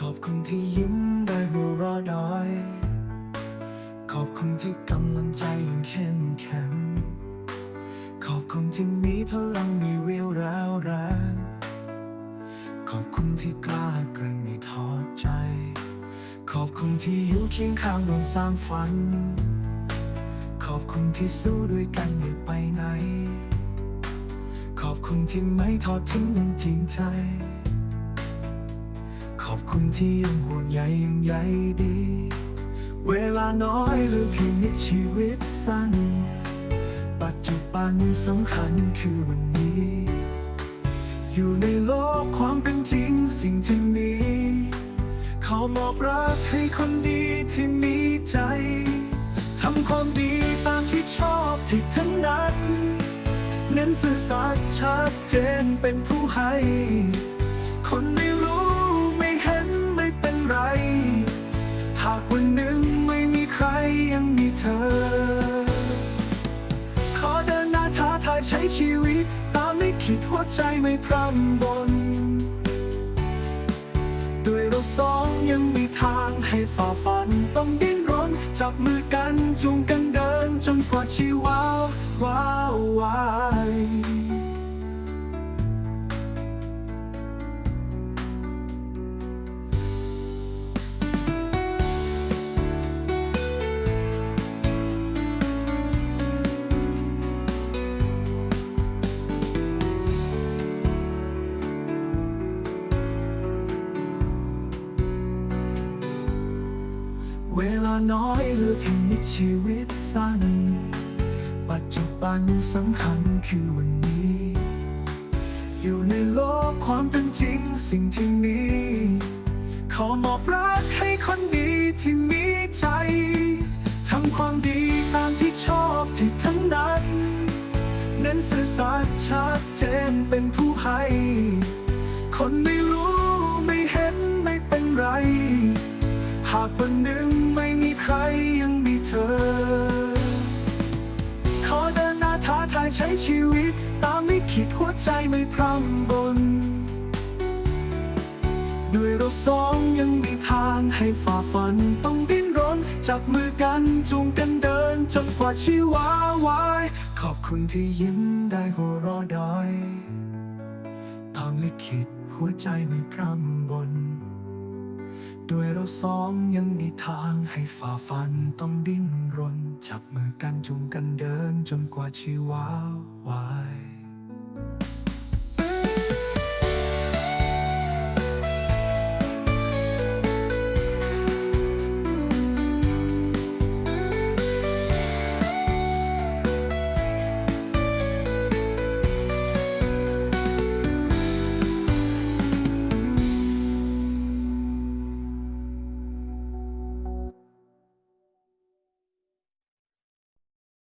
ขอบคุณที่ยิ้มได้หัวเราะได้ขอบคุณที่กำลังใจยังเข้มแข็ง ขอบคุณที่มีพลังมีเรี่ยวแรงแรงขอบคุณที่กล้าเกรงไม่ท้อใจ ขอบคุณที่อยู่เคียงข้างเราสร้างฝัน ขอบคุณที่สู้ด้วยกันไม่ไปไหน ขอบคุณที่ไม่ทอดทิ้งยังจริงใจ ขอบคุณที่ยังห่วงใยยังใยดี เวลาน้อยหรือเพียงนิดชีวิตสั้น ปัจจุบันสำคัญคือวันนี้ อยู่ในโลกความเป็นจริงสิ่งที่มีขอมอบรักให้คนดีที่มีใจทำความดีตามที่ชอบที่ถนัดเน้นสื่อสัตย์ชัดเจนเป็นผู้ให้ ช้ชีวิต ตามไม่คิดหัวใจไม่พร่ำบน ด้วยเราสองยังมีทางให้ฝ่าฟันต้องดิ้นรน จับมือกันจูงกันเดินจนกว่าชีวาว้าววาว น้อยเหลือเพียงนิดชีวิตสั้น ปัจจุบันสำคัญคือวันนี้ อยู่ในโลกความเป็นจริงสิ่งที่มีขอมอบรักให้คนดีที่มีใจทำความดีตามที่ชอบที่ทั้งนั้น เน้นสื่อสารากวันหนึ่งไม่มีใครยังมีเธอ ขอเดินหน้าท้าทายใช้ชีวิต ตามไม่คิดหัวใจไม่พร่ำบน ด้วยเราสองยังมีทางให้ฝ่าฟันต้องดิ้นรน จับมือกันจูงกันเดินจนกว่าชีวาวาย ขอบคุณที่ยิ้มได้หัวเราะได้ตามลิขิตหัวใจไม่พร่ำบน ด้วยเราสองยังมีทางให้ฝ่าฟันต้องดิ้นรน จับมือกันจูงกันเดินจนกว่าชีวาวาย